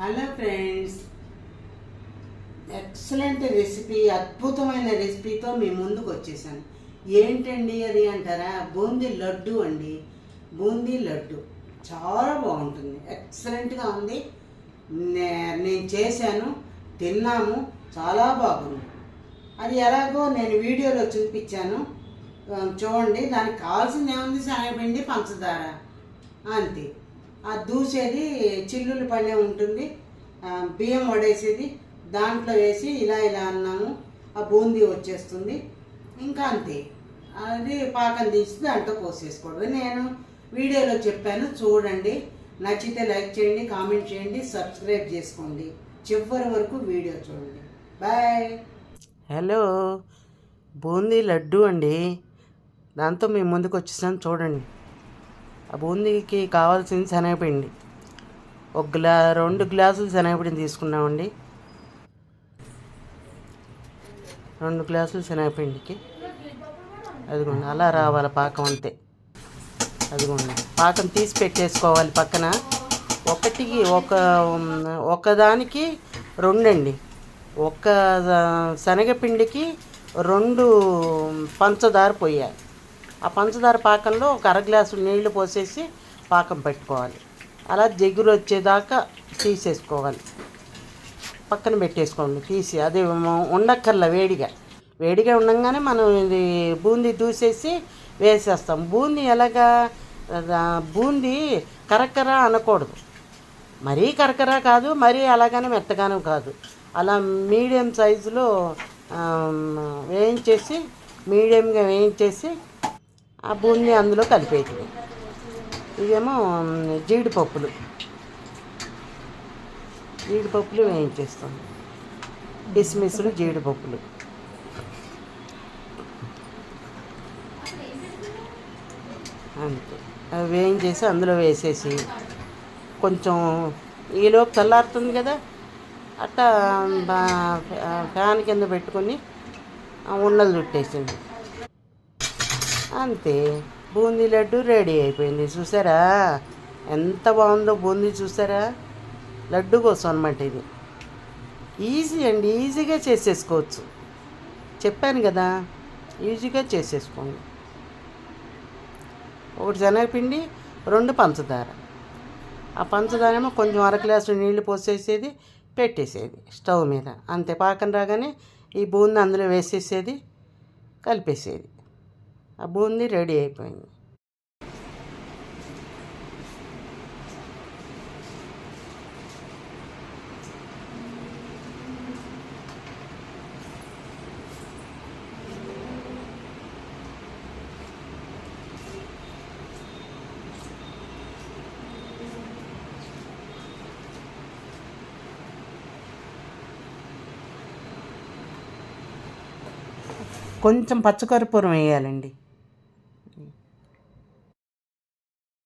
Hello friends excellent recipe అద్భుతమైన రెసిపీతో మీ ముందుకు వచ్చేసాను. ఏంటండి అది అంటారా? బూందీ లడ్డు అండి. బూందీ లడ్డు. చాలా బాగుంటుంది. ఎక్సలెంట్గా ఉంది. నే- నేను చేశాను. తిన్నాము. చాలా బాగుంది. అది ఎలాగో నేను వీడియోలో చూపించాను. చూడండి. దానికి కావాల్సింది ఏముంది? శనగపిండి పంచదార. అంతే. ఆ దూసేది చిల్లులు పళ్ళెం ఉంటుంది. బియ్యం వడేసేది. దాంట్లో వేసి ఇలా ఇలా అన్నాము. ఆ బూందీ వచ్చేస్తుంది. ఇంకా అంతే. అది పాకం తీసి దాంట్లో పోసేసుకోవడం నేను వీడియోలో చెప్పాను. చూడండి. నచ్చితే లైక్ చేయండి కామెంట్ చేయండి సబ్స్క్రైబ్ చేసుకోండి. చివరి వరకు వీడియో చూడండి. బాయ్. హలో. బూందీ లడ్డు అండి. దాంతో మేము ముందుకు వచ్చేసాను చూడండి. బూందీకి కావాల్సింది శనగపిండి. ఒక గ్లా రెండు గ్లాసులు శనగపిండి తీసుకున్నామండి. రెండు గ్లాసులు శనగపిండికి. అదిగోండి అలా రావాలి పాకం అంతే. అదిగోండి పాకం తీసి పెట్టేసుకోవాలి పక్కన. ఒకటికి ఒక ఒకదానికి రెండండి. ఒక శనగపిండికి రెండు పంచదార పోయాలి ఆ పంచదార పాకంలో ఒక అర గ్లాసు నీళ్ళు పోసేసి పాకం పెట్టుకోవాలి. అలా జిగురు వచ్చేదాకా తీసేసుకోవాలి. పక్కన పెట్టేసుకోండి తీసి. అది ఉండక్కర్ల వేడిగా. వేడిగా ఉండగానే మనం ఇది బూందీ దూసేసి వేసేస్తాం. బూందీ ఎలాగా? బూందీ కరకర అనకూడదు. మరీ కరకర కాదు మరీ అలాగనే మెత్తగాను కాదు. అలా మీడియం సైజులో వేయించేసి మీడియంగా వేయించేసి ఆ బూందీ అందులో కలిపేది ఇవేమో జీడిపప్పులు. జీడిపప్పులు వేయించేస్తాం కిస్మిస్లు జీడిపప్పులు. అంతే. అవి వేయించేసి అందులో వేసేసి కొంచెం ఈలోపు చల్లారుతుంది కదా అట్టా బా- ఫ్యాన్ కింద పెట్టుకొని ఉండలు చుట్టేసింది అంతే. బూందీ లడ్డు రెడీ అయిపోయింది. చూసారా? ఎంత బాగుందో బూందీ చూసారా? లడ్డు కోసం అనమాట ఇది. ఈజీ అండి. ఈజీగా చేసేసుకోవచ్చు. చెప్పాను కదా. ఈజీగా చేసేసుకోండి. ఒకటి శనగపిండి రెండు పంచదార. ఆ పంచదార ఏమో కొంచెం అర గ్లాసు నీళ్ళు పోసేసేది పెట్టేసేది స్టవ్ మీద. అంతే. పాకం రాగానే ఈ బూందీ అందులో వేసేసేది కలిపేసేది. ఆ బూందీ రెడీ అయిపోయింది. కొంచెం పచ్చకర్పూరం వేయాలండి.